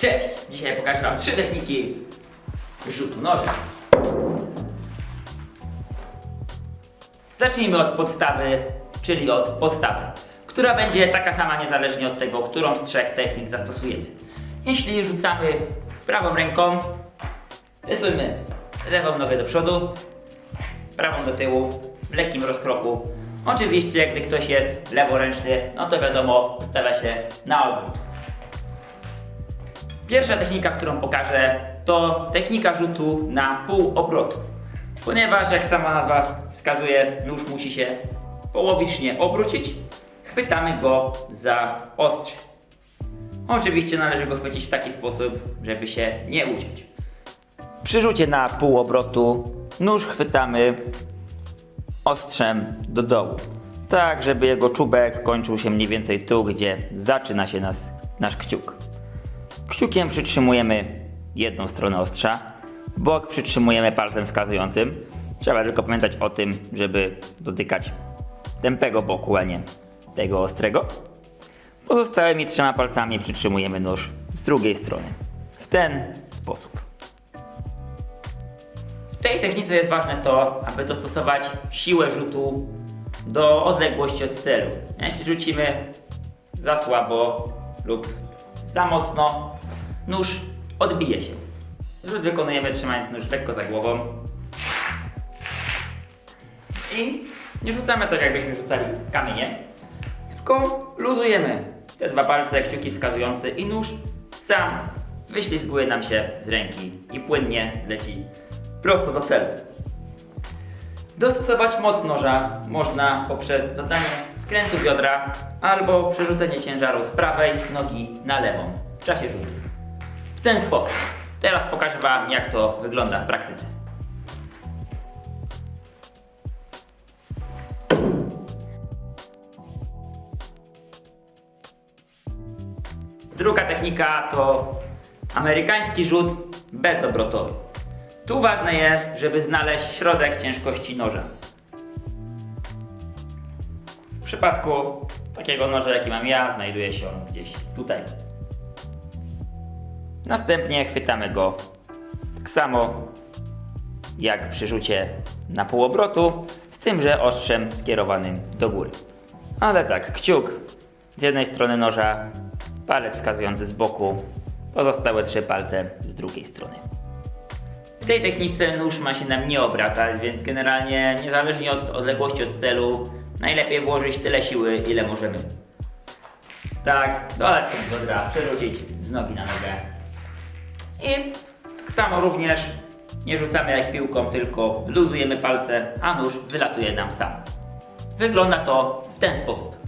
Cześć! Dzisiaj pokażę Wam trzy techniki rzutu nożem. Zacznijmy od podstawy, czyli od podstawy, która będzie taka sama niezależnie od tego, którą z trzech technik zastosujemy. Jeśli rzucamy prawą ręką, wysuńmy lewą nogę do przodu, prawą do tyłu, w lekkim rozkroku. Oczywiście, gdy ktoś jest leworęczny, no to wiadomo, ustawia się na odwrót. Pierwsza technika, którą pokażę, to technika rzutu na pół obrotu. Ponieważ, jak sama nazwa wskazuje, nóż musi się połowicznie obrócić, chwytamy go za ostrze. Oczywiście należy go chwycić w taki sposób, żeby się nie uciąć. Przy rzucie na pół obrotu nóż chwytamy ostrzem do dołu. Tak, żeby jego czubek kończył się mniej więcej tu, gdzie zaczyna się nas, nasz kciuk. Kciukiem przytrzymujemy jedną stronę ostrza, bok przytrzymujemy palcem wskazującym. Trzeba tylko pamiętać o tym, żeby dotykać tępego boku, a nie tego ostrego. Pozostałymi trzema palcami przytrzymujemy nóż z drugiej strony. W ten sposób. W tej technice jest ważne to, aby dostosować siłę rzutu do odległości od celu. Jeśli rzucimy za słabo lub za mocno, nóż odbije się. Rzut wykonujemy trzymając nóż lekko za głową. I nie rzucamy tak jakbyśmy rzucali kamieniem, tylko luzujemy te dwa palce, kciuki wskazujące i nóż sam wyślizguje nam się z ręki i płynnie leci prosto do celu. Dostosować moc noża można poprzez dodanie skrętu biodra albo przerzucenie ciężaru z prawej nogi na lewą w czasie rzutu. W ten sposób. Teraz pokażę Wam, jak to wygląda w praktyce. Druga technika to amerykański rzut bezobrotowy. Tu ważne jest, żeby znaleźć środek ciężkości noża. W przypadku takiego noża, jaki mam ja, znajduje się on gdzieś tutaj. Następnie chwytamy go tak samo jak przy rzucie na pół obrotu, z tym, że ostrzem skierowanym do góry. Ale tak, kciuk z jednej strony noża, palec wskazujący z boku, pozostałe trzy palce z drugiej strony. W tej technice nóż ma się nam nie obracać, więc generalnie niezależnie od odległości od celu, najlepiej włożyć tyle siły, ile możemy. Tak, dolać ten biodra, przerzucić z nogi na nogę. I samo również nie rzucamy jak piłką, tylko luzujemy palce, a nóż wylatuje nam sam. Wygląda to w ten sposób.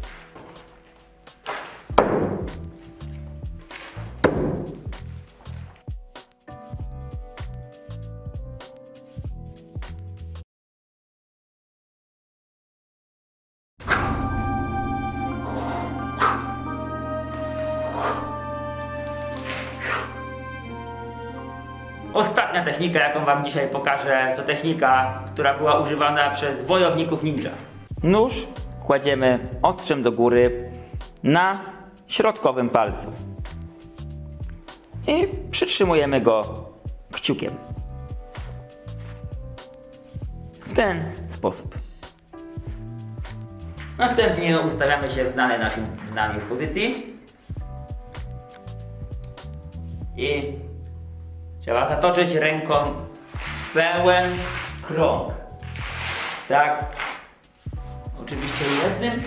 Ostatnia technika, jaką Wam dzisiaj pokażę, to technika, która była używana przez wojowników ninja. Nóż kładziemy ostrzem do góry na środkowym palcu i przytrzymujemy go kciukiem. W ten sposób. Następnie ustawiamy się w znanej naszym, nami pozycji i Trzeba zatoczyć ręką pełen krąg. Tak. Oczywiście jednym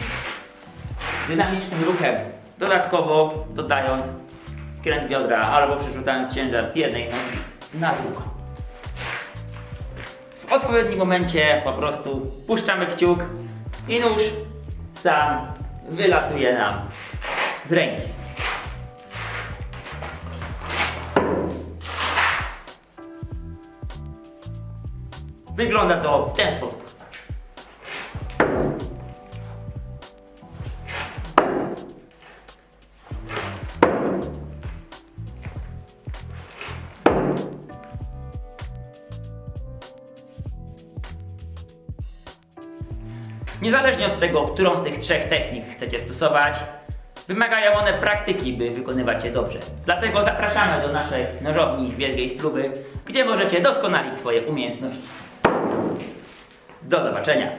dynamicznym ruchem. Dodatkowo dodając skręt biodra albo przerzucając ciężar z jednej nogi na drugą. W odpowiednim momencie po prostu puszczamy kciuk i nóż sam wylatuje nam z ręki. Wygląda to w ten sposób. Niezależnie od tego, którą z tych trzech technik chcecie stosować, Wymagają one praktyki, by wykonywać je dobrze. Dlatego zapraszamy do naszej nożowni Wielkiej Spluwy, gdzie możecie doskonalić swoje umiejętności. Do zobaczenia!